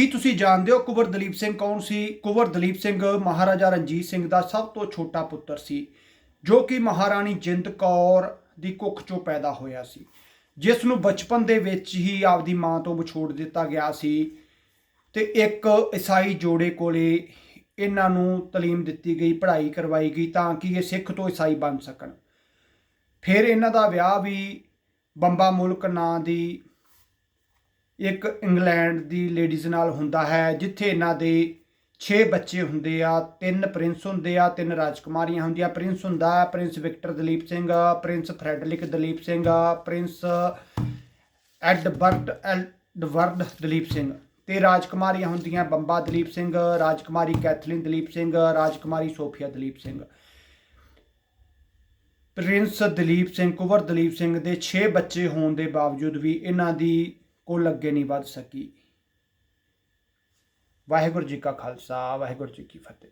ਕੀ ਤੁਸੀਂ ਜਾਣਦੇ ਹੋ ਕੁਵਰ ਦਲੀਪ ਸਿੰਘ ਕੌਣ ਸੀ? ਕੁਵਰ ਦਲੀਪ ਸਿੰਘ ਮਹਾਰਾਜਾ ਰਣਜੀਤ ਸਿੰਘ ਦਾ ਸਭ ਤੋਂ ਛੋਟਾ ਪੁੱਤਰ ਸੀ, ਜੋ ਕਿ ਮਹਾਰਾਣੀ ਜਿੰਦ ਕੌਰ ਦੀ ਕੁੱਖ ਚੋਂ ਪੈਦਾ ਹੋਇਆ ਸੀ, ਜਿਸ ਨੂੰ ਬਚਪਨ ਦੇ ਵਿੱਚ ਹੀ ਆਪਦੀ ਮਾਂ ਤੋਂ ਵਿਛੋੜ ਦਿੱਤਾ ਗਿਆ ਸੀ ਤੇ ਇੱਕ ਈਸਾਈ ਜੋੜੇ ਕੋਲੇ ਇਹਨਾਂ ਨੂੰ ਤਾਲੀਮ ਦਿੱਤੀ ਗਈ, ਪੜ੍ਹਾਈ ਕਰਵਾਈ ਗਈ ਤਾਂ ਕਿ ਇਹ ਸਿੱਖ ਤੋਂ ਈਸਾਈ ਬਣ ਸਕਣ। ਫਿਰ ਇਹਨਾਂ ਦਾ ਵਿਆਹ ਵੀ ਬੰਬਾ ਮੁਲਕ ਨਾਂ ਦੀ ਇੱਕ ਇੰਗਲੈਂਡ ਦੀ ਲੇਡੀਜ਼ ਨਾਲ ਹੁੰਦਾ ਹੈ, ਜਿੱਥੇ ਇਹਨਾਂ ਦੇ 6 ਬੱਚੇ ਹੁੰਦੇ ਆ, ਤਿੰਨ ਪ੍ਰਿੰਸ ਹੁੰਦੇ ਆ, ਤਿੰਨ ਰਾਜਕੁਮਾਰੀਆਂ ਹੁੰਦੀਆਂ। ਪ੍ਰਿੰਸ ਹੁੰਦਾ ਹੈ, prince Victor Duleep Singh, prince Frederick Duleep Singh, prince Edward Edward Duleep Singh. ਤੇ ਰਾਜਕੁਮਾਰੀਆਂ ਹੁੰਦੀਆਂ ਬੰਬਾ ਦਲੀਪ ਸਿੰਘ, ਰਾਜਕੁਮਾਰੀ ਕੈਥਲੀਨ ਦਲੀਪ ਸਿੰਘ, ਰਾਜਕੁਮਾਰੀ ਸੋਫੀਆ ਦਲੀਪ ਸਿੰਘ। ਪ੍ਰਿੰਸ ਦਲੀਪ ਸਿੰਘ, ਕੁਵਰ ਦਲੀਪ ਸਿੰਘ ਦੇ 6 ਬੱਚੇ ਹੋਣ ਦੇ ਬਾਵਜੂਦ ਵੀ ਇਹਨਾਂ ਦੀ ਕੁੱਲ ਅੱਗੇ ਨਹੀਂ ਵੱਧ ਸਕੀ। ਵਾਹਿਗੁਰੂ ਜੀ ਕਾ ਖਾਲਸਾ ਵਾਹਿਗੁਰੂ ਜੀ ਕੀ ਫਤਿਹ।